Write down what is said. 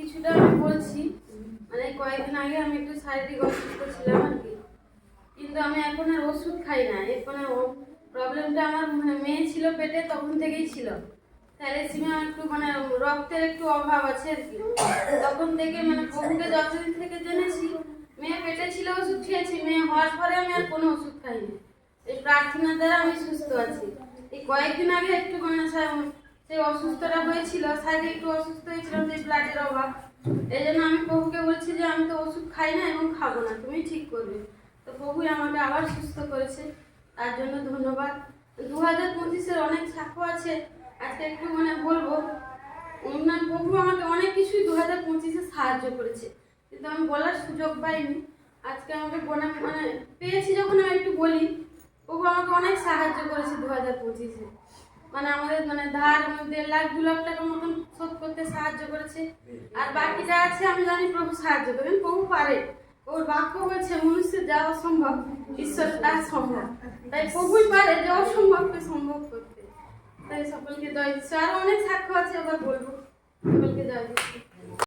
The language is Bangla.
কিছুটা আমি বলছি মানে কয়েকদিন আগে আমি একটু শারীরিক অসুস্থ ছিলাম আর কি। কিন্তু আমি এখন আর ওষুধ খাই না, এখন প্রবলেমটা আমার মানে মেয়ে ছিল পেটে, তখন থেকেই ছিল। থ্যালেসিমিয়া একটু মানে রক্তের একটু অভাব আছে আর কি। তখন থেকে মানে প্রভুকে যতদিন থেকে জেনেছি, মেয়ে পেটে ছিল, ওষুধ খেয়েছি। মেয়ে হওয়ার পরে আমি আর কোনো ওষুধ খাইনি। এই প্রার্থনার দ্বারা আমি সুস্থ আছি। এই কয়েকদিন আগে একটু মানে সেই অসুস্থটা হয়েছিল সাইডে একটু অসুস্থ হয়েছিলাম যে অভাব। এই জন্য আমি প্রভুকে বলছি যে আমি তো ওষুধ খাই না এবং খাব না, তুমি ঠিক করবে। তো প্রভুই আমাকে আবার সুস্থ করেছে, তার জন্য ধন্যবাদ। দু হাজার পঁচিশের অনেক সাক্ষ্য আছে, আজকে একটু মানে বলব না প্রভু আমাকে অনেক কিছুই দু হাজার পঁচিশে সাহায্য করেছে, কিন্তু আমি বলার সুযোগ পাইনি। আজকে আমাকে বলে মানে পেয়েছি যখন আমি একটু বলি প্রভু আমাকে অনেক সাহায্য করেছে দু হাজার পঁচিশে। মানে আমাদের মানে ধার দেড় লাখ, দু লাখ টাকার মতন করতে সাহায্য করেছে। আর বাকি যা আছে আমি জানি প্রভু সাহায্য করবেন, প্রভু পারে। ওর বাক্য বলছে মনুষ্যের যা অসম্ভব, ঈশ্বর তা সম্ভব। তাই প্রভুই পারে যে অসম্ভবকে সম্ভব করতে। তাই সকলকে জয় দিচ্ছে। আর অনেক সাক্ষ্য আছে আবার বলব। সকলকে জয় দিচ্ছি।